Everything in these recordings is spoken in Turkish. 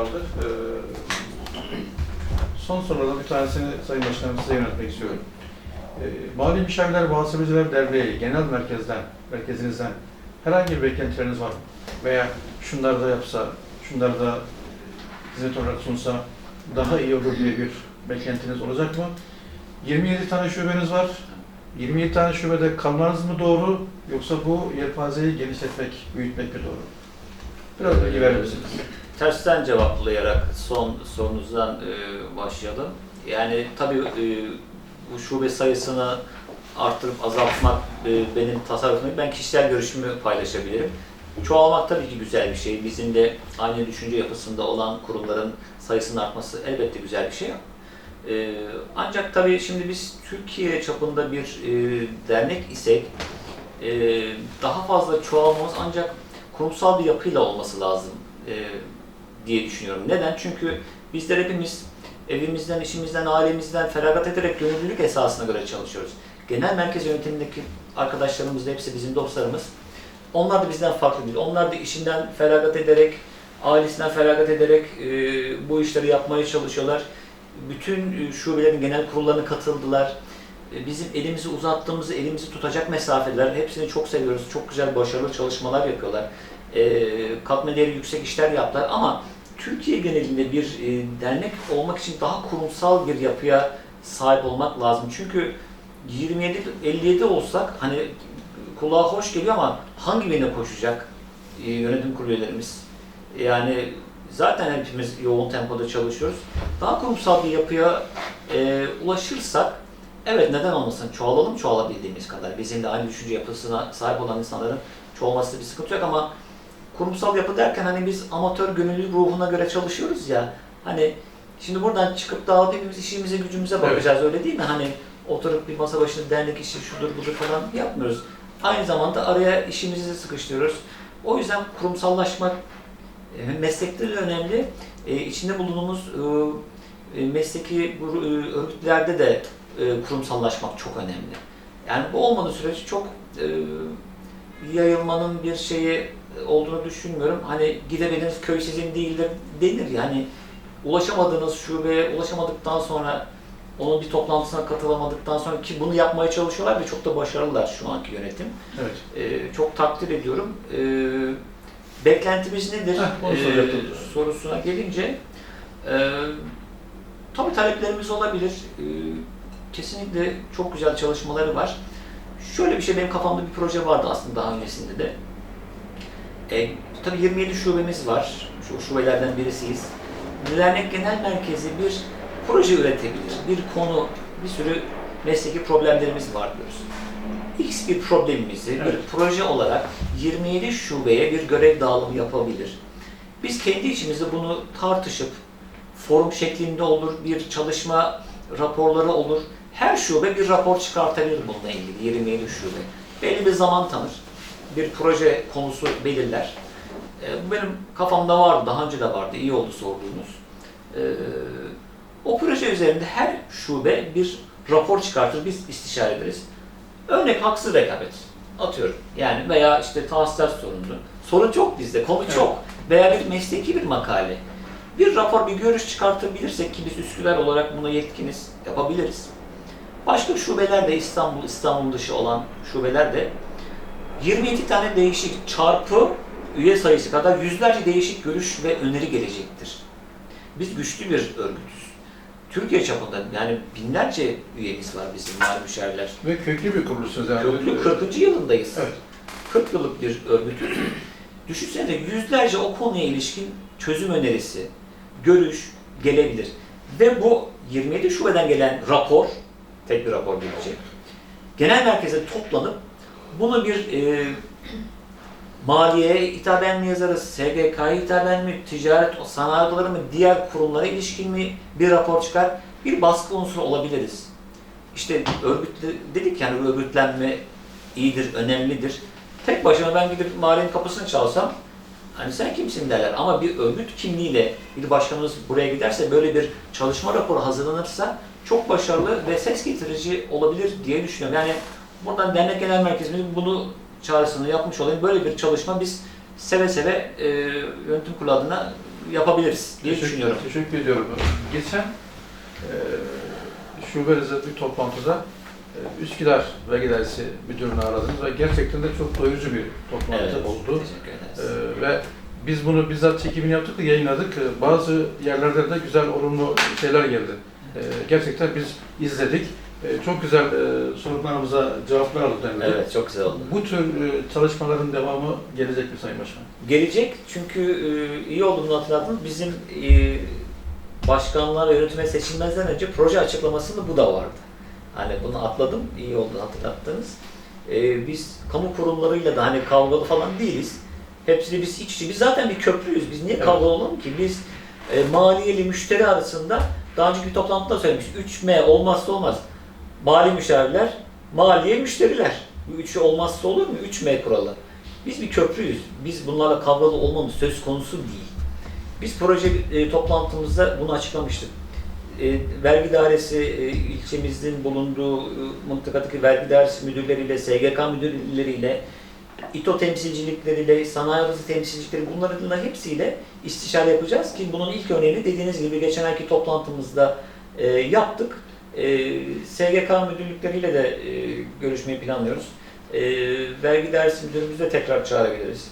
kaldı. Ee, son sorulardan bir tanesini Sayın Başkanım size yöneltmek istiyorum. Ee, Mali Müşavirler Muhasebeciler Derneği genel merkezden, merkezinizden herhangi bir beklentileriniz var mı? Veya şunları da yapsa, şunları da hizmet olarak sunsa daha iyi olur diye bir beklentiniz olacak mı? 27 tane şubeniz var. 27 tane şubede kalmanız mı doğru yoksa bu yelpazeyi genişletmek, büyütmek mi doğru? Biraz bilgi verir misiniz? Tersten cevaplayarak son sorunuzdan e, başlayalım. Yani tabii e, bu şube sayısını arttırıp azaltmak e, benim tasarrufum. Ben kişisel görüşümü paylaşabilirim. Çoğalmak tabii ki güzel bir şey. Bizim de aynı düşünce yapısında olan kurumların sayısının artması elbette güzel bir şey. E, ancak tabii şimdi biz Türkiye çapında bir e, dernek isek e, daha fazla çoğalmamız ancak kurumsal bir yapıyla olması lazım e, diye düşünüyorum. Neden? Çünkü bizler hepimiz evimizden, işimizden, ailemizden feragat ederek gönüllülük esasına göre çalışıyoruz. Genel merkez yönetimindeki arkadaşlarımız da hepsi bizim dostlarımız. Onlar da bizden farklı değil. Onlar da işinden feragat ederek, ailesinden feragat ederek e, bu işleri yapmaya çalışıyorlar. Bütün e, şubelerin genel kurullarına katıldılar. E, bizim elimizi uzattığımızı, elimizi tutacak mesafeler, hepsini çok seviyoruz. Çok güzel, başarılı çalışmalar yapıyorlar. E, katma değeri yüksek işler yaptılar ama Türkiye genelinde bir e, dernek olmak için daha kurumsal bir yapıya sahip olmak lazım. Çünkü 27 57 olsak hani kulağa hoş geliyor ama hangi birine koşacak e, yönetim kurulu? Yani zaten hepimiz yoğun tempoda çalışıyoruz. Daha kurumsal bir yapıya e, ulaşırsak evet neden olmasın çoğalalım çoğalabildiğimiz kadar. Bizim de aynı düşünce yapısına sahip olan insanların çoğalması bir sıkıntı yok ama kurumsal yapı derken hani biz amatör gönüllü ruhuna göre çalışıyoruz ya. Hani şimdi buradan çıkıp dağılıp hepimiz işimize gücümüze bakacağız öyle değil mi? Hani oturup bir masa başında dernek işi şudur budur falan yapmıyoruz. Aynı zamanda araya işimizi sıkıştırıyoruz. O yüzden kurumsallaşmak e, meslekte de önemli. E, içinde bulunduğumuz e, e, mesleki e, örgütlerde de e, kurumsallaşmak çok önemli. Yani bu olmadığı sürece çok e, yayılmanın bir şeyi olduğunu düşünmüyorum. Hani gidemediğiniz köy sizin değildir denir yani ulaşamadığınız şubeye ulaşamadıktan sonra onun bir toplantısına katılamadıktan sonra ki bunu yapmaya çalışıyorlar ve çok da başarılılar şu anki yönetim. Evet. Ee, çok takdir ediyorum. Ee, beklentimiz nedir? Heh, Ee, sorusuna gelince e, tabii taleplerimiz olabilir. Ee, kesinlikle çok güzel çalışmaları var. Şöyle bir şey benim kafamda bir proje vardı aslında daha öncesinde de. E, tabii 27 şubemiz var. Şu şubelerden birisiyiz. Dernek Genel Merkezi bir proje üretebilir. Bir konu, bir sürü mesleki problemlerimiz var diyoruz. X bir problemimizi Evet. bir proje olarak 27 şubeye bir görev dağılımı yapabilir. Biz kendi içimizde bunu tartışıp forum şeklinde olur, bir çalışma raporları olur. Her şube bir rapor çıkartabilir bununla ilgili 27 şube. Belli bir zaman tanır. Bir proje konusu belirler. E, bu benim kafamda vardı, daha önce de vardı. İyi oldu sorduğunuz. E, o proje üzerinde her şube bir rapor çıkartır, biz istişare ederiz. Örnek haksız rekabet. Atıyorum. Yani veya işte tahsilat sorunu. Sorun çok bizde, konu Evet. çok. Veya bir mesleki bir makale. Bir rapor, bir görüş çıkartabilirsek ki biz Üsküdar olarak buna yetkiniz yapabiliriz. Başka şubeler de İstanbul, İstanbul dışı olan şubeler de 27 tane değişik çarpı üye sayısı kadar yüzlerce değişik görüş ve öneri gelecektir. Biz güçlü bir örgütüz. Türkiye çapında yani binlerce üyemiz var bizim mali müşavirler. Ve köklü bir kuruluşsunuz yani. Köklü 40. yılındayız. Evet. 40 yıllık bir örgütüz. Düşünsene yüzlerce o konuya ilişkin çözüm önerisi, görüş gelebilir. Ve bu 27 şubeden gelen rapor, tek bir rapor gelecek. Genel merkeze toplanıp bunu bir e, maliyeye hitaben mi yazarız, SGK'ya hitaben mi, ticaret, sanayi mı, diğer kurumlara ilişkin mi bir rapor çıkar, bir baskı unsuru olabiliriz. İşte örgütle, dedik yani örgütlenme iyidir, önemlidir. Tek başıma ben gidip mahallenin kapısını çalsam, hani sen kimsin derler. Ama bir örgüt kimliğiyle bir başkanımız buraya giderse, böyle bir çalışma raporu hazırlanırsa çok başarılı ve ses getirici olabilir diye düşünüyorum. Yani buradan dernek genel merkezimiz bunu çağrısını yapmış olayım. Böyle bir çalışma biz seve seve e, yönetim kurulu adına yapabiliriz diye Teşekkür, düşünüyorum. teşekkür ediyorum. Geçen e, şube bir toplantıda e, Üsküdar Vergi Dairesi Müdürünü aradınız ve gerçekten de çok doyurucu bir toplantı Evet, oldu. E, ve biz bunu bizzat çekimini yaptık da yayınladık. E, bazı yerlerde de güzel, olumlu şeyler geldi. E, gerçekten biz izledik. E, çok güzel e, sorunlarımıza cevaplar aldık. denildi. Evet, çok güzel oldu. Bu tür e, çalışmaların devamı gelecek mi Sayın Başkan? Gelecek çünkü e, iyi olduğunu hatırlattınız. Bizim e, başkanlar yönetime seçilmezden önce proje açıklamasında bu da vardı. Hani bunu atladım, iyi oldu hatırlattınız. E, biz kamu kurumlarıyla da hani kavgalı falan değiliz. Hepsini biz iç içe, biz zaten bir köprüyüz. Biz niye Evet. kavgalı olalım ki? Biz e, maliyeli müşteri arasında daha önceki toplantıda söylemiş 3M olmazsa olmaz. Mali müşavirler, maliye müşteriler. Bu üçü olmazsa olur mu? 3M kuralı. Biz bir köprüyüz. Biz bunlarla kavgalı olmamız söz konusu değil. Biz proje e, toplantımızda bunu açıklamıştık. E, vergi dairesi e, ilçemizin bulunduğu e, mıntıkadaki vergi dairesi müdürleriyle, SGK müdürleriyle, İTO temsilcilikleriyle, sanayi odası temsilcilikleri bunlarla hepsiyle istişare yapacağız ki bunun ilk örneğini dediğiniz gibi geçen ayki toplantımızda e, yaptık. E, SGK müdürlükleriyle de e, görüşmeyi planlıyoruz. E, vergi dairesi müdürümüzü de tekrar çağırabiliriz.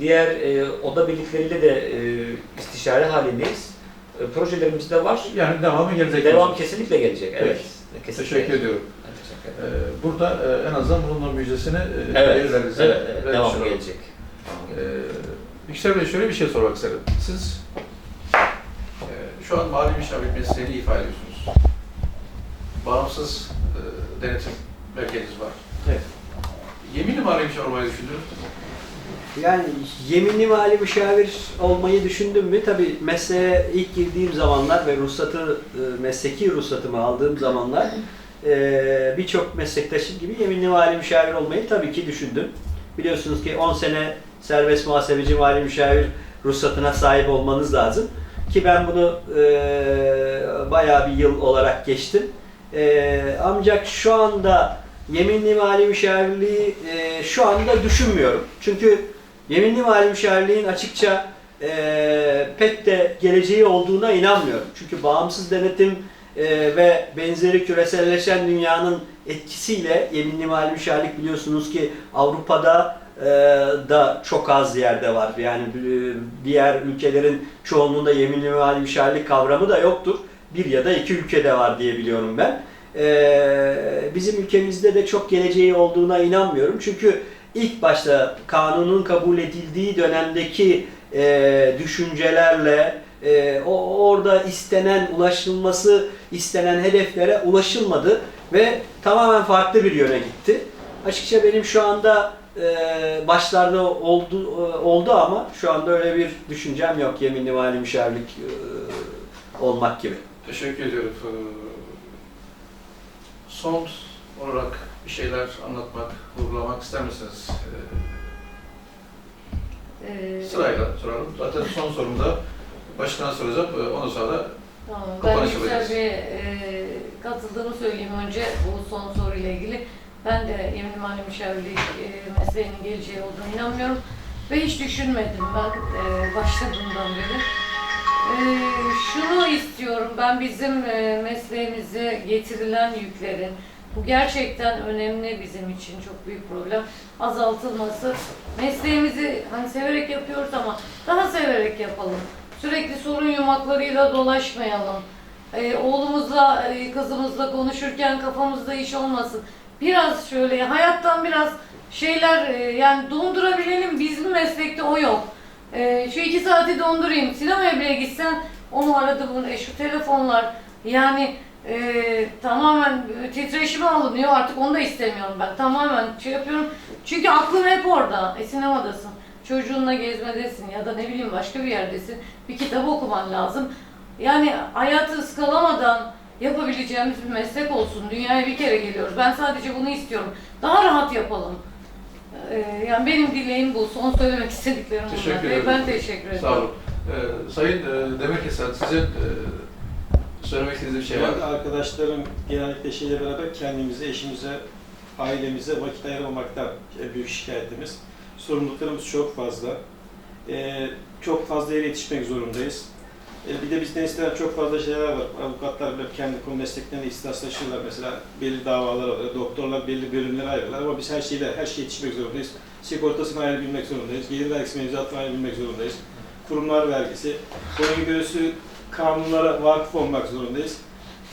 Diğer e, oda birlikleriyle de e, istişare halindeyiz. E, projelerimiz de var. Yani devamı gelecek. Devam kesinlikle gelecek. Peki. Evet. Kesinlikle Teşekkür ediyorum. Ee, Burada e, en azından bunun müjdesini e, Evet, evet, evet. Devam gelecek. Ee, Yüksel Bey şöyle bir şey sormak isterim. Siz e, şu an mali müşavir mesleğini ifade ediyorsunuz. Bağımsız e, denetim merkeziniz var. Evet. Yeminli mali müşavir olmayı düşündünüz mü? Yani yeminli mali müşavir olmayı düşündüm mü? Tabii mesleğe ilk girdiğim zamanlar ve ruhsatı, e, mesleki ruhsatımı aldığım zamanlar e, birçok meslektaşım gibi yeminli mali müşavir olmayı tabii ki düşündüm. Biliyorsunuz ki 10 sene serbest muhasebeci mali müşavir ruhsatına sahip olmanız lazım. Ki ben bunu e, bayağı bir yıl olarak geçtim. E, ancak şu anda yeminli mali müşavirliği e, şu anda düşünmüyorum. Çünkü yeminli mali müşavirliğin açıkça e, pek de geleceği olduğuna inanmıyorum. Çünkü bağımsız denetim e, ve benzeri küreselleşen dünyanın etkisiyle yeminli mali müşavirlik biliyorsunuz ki Avrupa'da e, da çok az yerde var. Yani e, diğer ülkelerin çoğunluğunda yeminli mali müşavirlik kavramı da yoktur. Bir ya da iki ülkede var diye biliyorum ben. Ee, bizim ülkemizde de çok geleceği olduğuna inanmıyorum. Çünkü ilk başta kanunun kabul edildiği dönemdeki e, düşüncelerle e, o orada istenen ulaşılması istenen hedeflere ulaşılmadı ve tamamen farklı bir yöne gitti. Açıkça benim şu anda e, başlarda oldu e, oldu ama şu anda öyle bir düşüncem yok yeminli mali müşavirlik e, olmak gibi. Teşekkür ediyorum. Ee, Son olarak bir şeyler anlatmak, vurgulamak ister misiniz? Ee, Ee, Sırayla soralım. Zaten son sorumda başkana soracağım. Ee, Ondan sonra Tamam, ben yapacağız. Bey'e e, katıldığımı söyleyeyim önce bu son soruyla ilgili. Ben de yemin mali müşavirlik e, mesleğinin geleceği olduğunu inanmıyorum. Ve hiç düşünmedim ben e, başladığımdan beri. E, şunu istiyorum, ben bizim e, mesleğimize getirilen yüklerin, bu gerçekten önemli bizim için çok büyük problem, azaltılması. Mesleğimizi hani severek yapıyoruz ama daha severek yapalım. Sürekli sorun yumaklarıyla dolaşmayalım. Ee, oğlumuzla, e, kızımızla konuşurken kafamızda iş olmasın. Biraz şöyle hayattan biraz şeyler e, yani dondurabilelim. Bizim meslekte o yok. Ee, şu iki saati dondurayım. Sinemaya bile gitsen o mu aradı bunu? E, şu telefonlar yani e, tamamen titreşime alınıyor. Artık onu da istemiyorum ben. Tamamen şey yapıyorum. Çünkü aklım hep orada. E, sinemadasın. Çocuğunla gezmedesin ya da ne bileyim başka bir yerdesin. Bir kitap okuman lazım. Yani hayatı ıskalamadan yapabileceğimiz bir meslek olsun. Dünyaya bir kere geliyoruz. Ben sadece bunu istiyorum. Daha rahat yapalım. Ee, yani benim dileğim bu. Son söylemek istediklerim bunlar. Teşekkür ederim. Ben teşekkür ederim. sağ olun. Ee, Sayın e, Demirkesen, sizin e, söylemek istediğiniz bir şey var Ben mı? arkadaşlarım genellikle şeyle beraber kendimize, eşimize, ailemize vakit ayıramamaktan en büyük şikayetimiz. Sorumluluklarımız çok fazla. Ee, çok fazla yere yetişmek zorundayız. E, bir de bizden istenen çok fazla şeyler var. Avukatlar bile kendi konu mesleklerine ihtisaslaşırlar. Mesela belli davalar oluyor. Doktorlar belli bölümlere ayrılırlar ama biz her şeyle her şeye yetişmek zorundayız. Sigortasını ayrı bilmek zorundayız. Gelir vergisi mevzuatını ayrı bilmek zorundayız. Kurumlar vergisi. Bunun gibi kanunlara vakıf olmak zorundayız.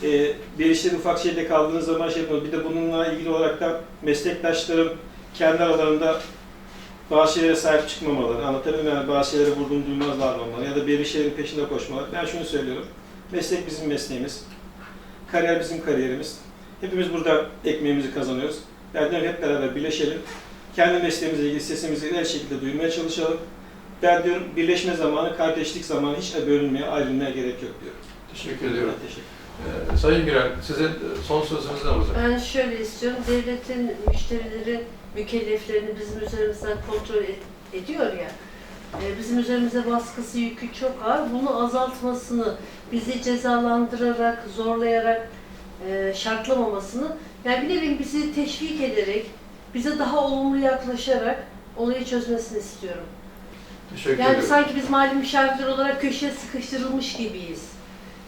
E, bir işte ufak şeyde kaldığınız zaman şey yapıyoruz. Bir de bununla ilgili olarak da meslektaşlarım kendi aralarında bazı şeylere sahip çıkmamaları, anlatabiliyor muyum? Yani bazı şeylere vurduğum duymaz davranmaları ya da belli şeylerin peşinde koşmaları. Ben şunu söylüyorum, meslek bizim mesleğimiz, kariyer bizim kariyerimiz. Hepimiz burada ekmeğimizi kazanıyoruz. Diyorum hep beraber birleşelim. Kendi mesleğimizle ilgili sesimizi her şekilde duymaya çalışalım. Ben diyorum birleşme zamanı, kardeşlik zamanı hiç bölünmeye, ayrılmaya gerek yok diyorum. Teşekkür ediyorum. Ben teşekkür Ee, Sayın Gürel, sizin son sözünüz ne olacak? Ben şöyle istiyorum, devletin müşterileri, mükelleflerini bizim üzerimizden kontrol et- ediyor ya, e, bizim üzerimize baskısı yükü çok ağır. Bunu azaltmasını, bizi cezalandırarak, zorlayarak, e, şartlamamasını, yani bir nevi bizi teşvik ederek, bize daha olumlu yaklaşarak olayı çözmesini istiyorum. Teşekkür Yani ediyorum. sanki biz mali müşavirler olarak köşeye sıkıştırılmış gibiyiz.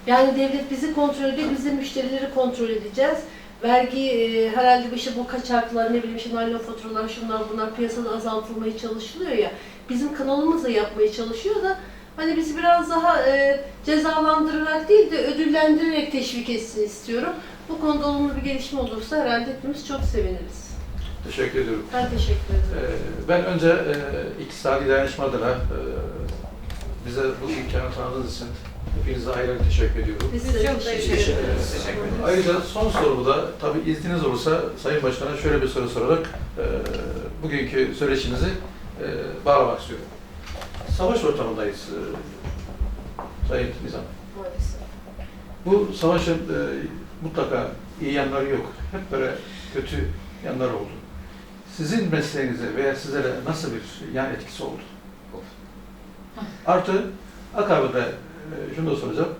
Yani devlet bizi kontrol ediyor, biz de müşterileri kontrol edeceğiz. Vergi e, herhalde bu işte bu kaçaklar, ne bileyim işte naylon faturalar, şunlar bunlar piyasada azaltılmaya çalışılıyor ya. Bizim kanalımız da yapmaya çalışıyor da hani bizi biraz daha e, cezalandırarak değil de ödüllendirerek teşvik etsin istiyorum. Bu konuda olumlu bir gelişme olursa herhalde hepimiz çok seviniriz. Teşekkür ediyorum. Ben teşekkür ederim. Ee, Ben önce e, iktisadi dayanışma adına e, bize bu imkanı tanıdığınız için hepinize ayrı teşekkür ediyorum. Biz de çok teşekkür ederiz. Teşekkür ederiz. Ayrıca son soruda tabii izniniz olursa Sayın Başkan'a şöyle bir soru sorarak e, bugünkü söyleşimizi e, bağlamak istiyorum. Savaş ortamındayız e, Sayın Nizam. Maalesef. Bu savaşın e, mutlaka iyi yanları yok. Hep böyle kötü yanları oldu. Sizin mesleğinize veya sizlere nasıl bir yan etkisi oldu? Artı akabinde e, şunu da soracağım.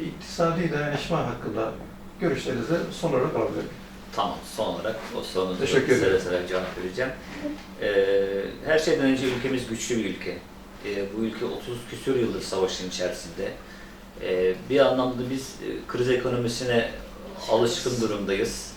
İktisadi dayanışma hakkında görüşlerinizi son olarak alabilirim. Tamam, son olarak o sorunuza Teşekkür ederim. seve seve cevap vereceğim. Ee, her şeyden önce ülkemiz güçlü bir ülke. Ee, bu ülke 30 küsur yıldır savaşın içerisinde. Ee, bir anlamda biz e, kriz ekonomisine alışkın durumdayız.